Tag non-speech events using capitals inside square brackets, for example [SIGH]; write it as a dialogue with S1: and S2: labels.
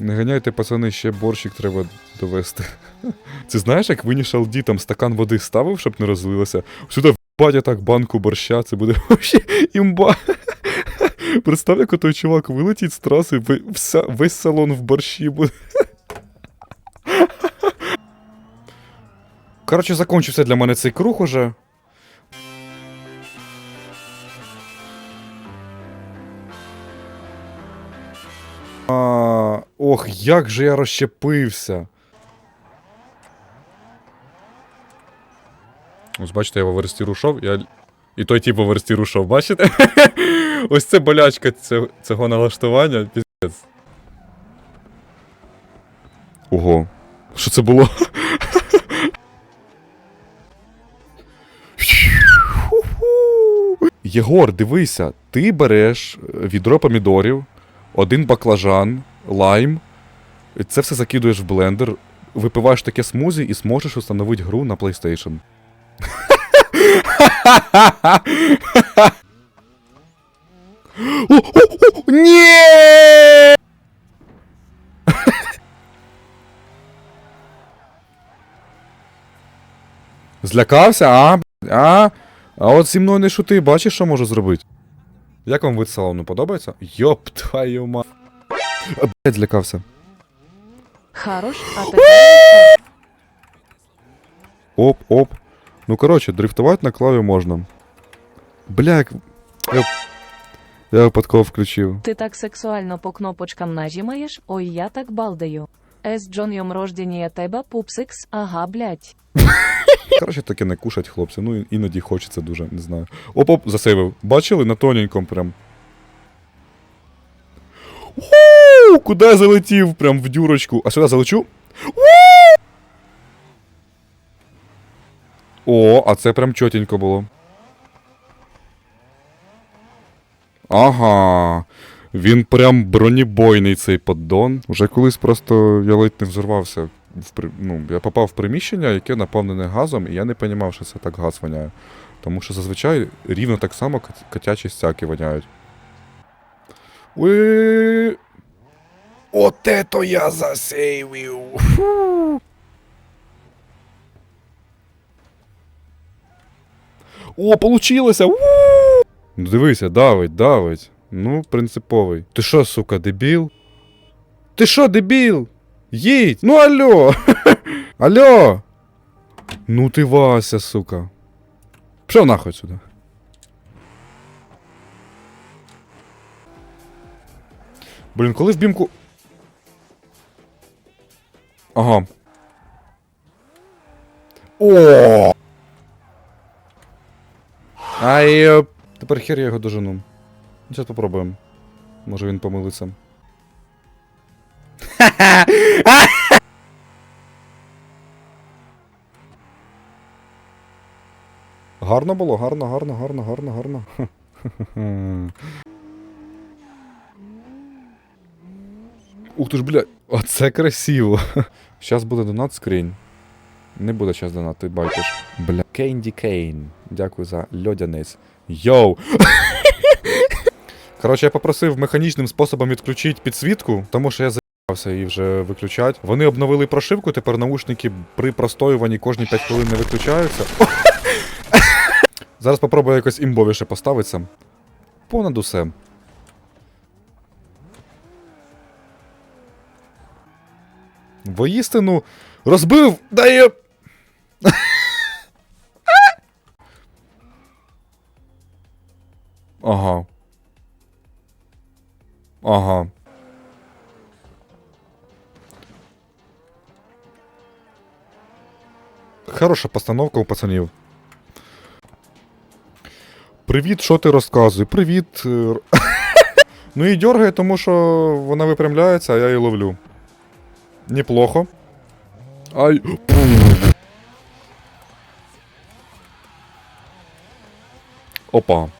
S1: Не ганяйте, пацани, ще борщик треба довести. Це знаєш, як в Initial там стакан води ставив, щоб не розлилося. Сюди вбадя так банку борща, це буде вообще імба. Представ, як отой чувак вилетить з траси, вся, весь салон в борщі буде. Коротше, закончився для мене цей круг уже. А, ох, як же я розщепився. Ось бачите, я в оверстіру йшов, я... і той тип в оверстіру йшов, бачите? [LAUGHS] Ось це болячка цього, налаштування. Піздець. Ого. Що це було? [LAUGHS] Єгор, дивися, ти береш відро помідорів, один баклажан, лайм, це все закидуєш в блендер, випиваєш таке смузі і зможеш установити гру на PlayStation. Ні! Злякався, а? А? А от зі мною не шути, бачиш, що можу зробити? Як вам вид салону подобається? Йоп твою ма. А, Блядь, злякався.
S2: Хорош, а
S1: Оп, оп. Ну коротше, дрифтувати на клаві можна. Бля, як... Я, я випадково включив.
S2: ти так сексуально по кнопочкам нажимаєш, ой, я так балдаю. С Джоньом рождення тебе пупсикс, ага, блять.
S1: Коротше, таке не кушать, хлопці. Ну, іноді хочеться дуже, не знаю. Оп-оп, засейвив. Бачили? На тоненькому прям. У, Куди я залетів? Прям в дюрочку. А сюди залечу? О, а це прям чотенько було. Ага. Він прям бронебойний цей поддон. Уже колись просто я ледь не взорвався. В, ну, я попав в приміщення, яке наповнене газом, і я не розумів, що це так газ воняє. Тому що зазвичай рівно так само котячі стяки воняють. Уи... От это я засейвив! Фу. О, получилося! Ну дивися, давить, давить. Ну, принциповий. Ти що, сука, дебіл? Ти що, дебіл? Їдь! Ну алло! [LAUGHS] алло! Ну ти Вася, сука. Пішов нахуй сюди. Блін, коли в бімку. Ага. О! Ай, тепер хер я його дожену. Зараз попробуємо. Може він помилиться. Гарно було, гарно, гарно, гарно, гарно, гарно. Ух ти ж, бля, оце красиво. Щас буде донат скрінь. Не буде щас донат, ти байтиш. Бля. Кейнді Кейн. Дякую за льодянець. Йоу! Коротше, я попросив механічним способом відключити підсвітку, тому що я її вже виключати. Вони обновили прошивку, тепер наушники при простоюванні кожні 5 хвилин не виключаються. Зараз попробую якось імбовіше поставитися. Понад усе. Воістину розбив! Дає. Ага. Ага. Хороша постановка у пацанів. Привіт, що ти розказуй? Привіт. е, [LAUGHS] ну і дергає, тому що вона випрямляється, а я її ловлю. Неплохо. Ай. Опа.